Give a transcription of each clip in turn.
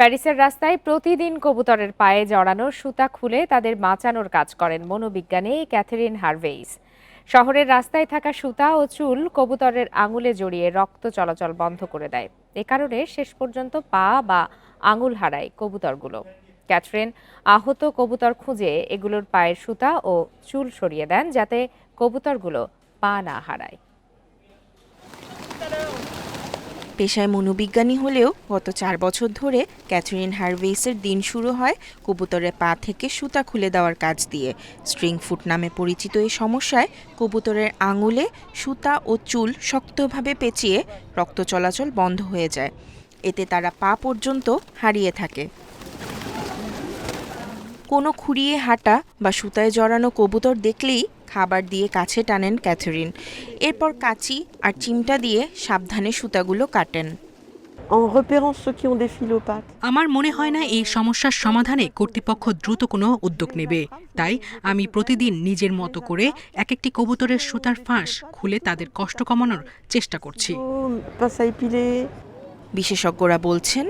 প্যারিসের রাস্তায় প্রতিদিন কবুতরের পায়ে জড়ানো সুতা খুলে তাদের বাঁচানোর কাজ করেন মনোবিজ্ঞানী ক্যাথরিন হারভেইস। শহরের রাস্তায় থাকা সুতা ও চুল কবুতরের আঙুলে জড়িয়ে রক্ত চলাচল বন্ধ করে দেয়। এ কারণে শেষ পর্যন্ত পা বা আঙুল হারায় কবুতরগুলো। ক্যাথরিন আহত কবুতর খুঁজে এগুলোর পায়ের সুতা ও চুল সরিয়ে দেন যাতে কবুতরগুলো পা না হারায়। পেশায় মনোবিজ্ঞানী হলেও গত চার বছর ধরে ক্যাথরিন হারভেইসের দিন শুরু হয় কবুতরের পা থেকে সুতা খুলে দেওয়ার কাজ দিয়ে। স্ট্রিং ফুট নামে পরিচিত এই সমস্যায় কবুতরের আঙুলে সুতা ও চুল শক্তভাবে পেঁচিয়ে রক্ত চলাচল বন্ধ হয়ে যায়। এতে তারা পা পর্যন্ত হারিয়ে থাকে। কোনো খুঁড়িয়ে হাঁটা বা সুতায় জড়ানো কবুতর দেখলেই খাবার দিয়ে কাছে টানেন ক্যাথরিন এরপর কাঁচি আর চিমটা দিয়ে সাবধানে সুতাগুলো কাটেন. আমার মনে হয় না এই সমস্যার সমাধানে কর্তৃপক্ষ দ্রুত কোনো উদ্যোগ নেবে তাই আমি প্রতিদিন নিজের মতো করে এক একটি কবুতরের সুতার ফাঁস খুলে তাদের কষ্ট কমানোর চেষ্টা করছি. বিশেষজ্ঞরা বলছেন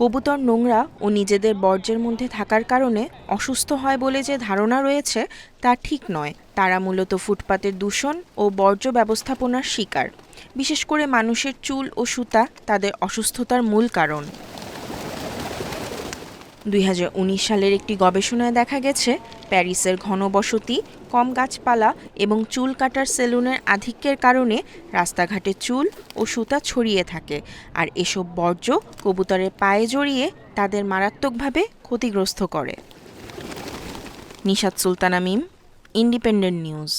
কবুতর নোংরা ও নিজেদের বর্জ্যের মধ্যে থাকার কারণে অসুস্থ হয় বলে যে ধারণা রয়েছে, তা ঠিক নয়। তারা মূলত ফুটপাতের দূষণ ও বর্জ্য ব্যবস্থাপনার শিকার। বিশেষ করে মানুষের চুল ও সুতা তাদের অসুস্থতার মূল কারণ। দুই হাজার উনিশ সালের একটি গবেষণায় দেখা গেছে, প্যারিসের ঘনবসতি, কম গাছপালা এবং চুল কাটার সেলুনের আধিক্যের কারণে রাস্তাঘাটে চুল ও সুতা ছড়িয়ে থাকে। আর এসব বর্জ্য কবুতরের পায়ে জড়িয়ে তাদের মারাত্মকভাবে ক্ষতিগ্রস্ত করে। Nishad Sultana Mim, Independent News.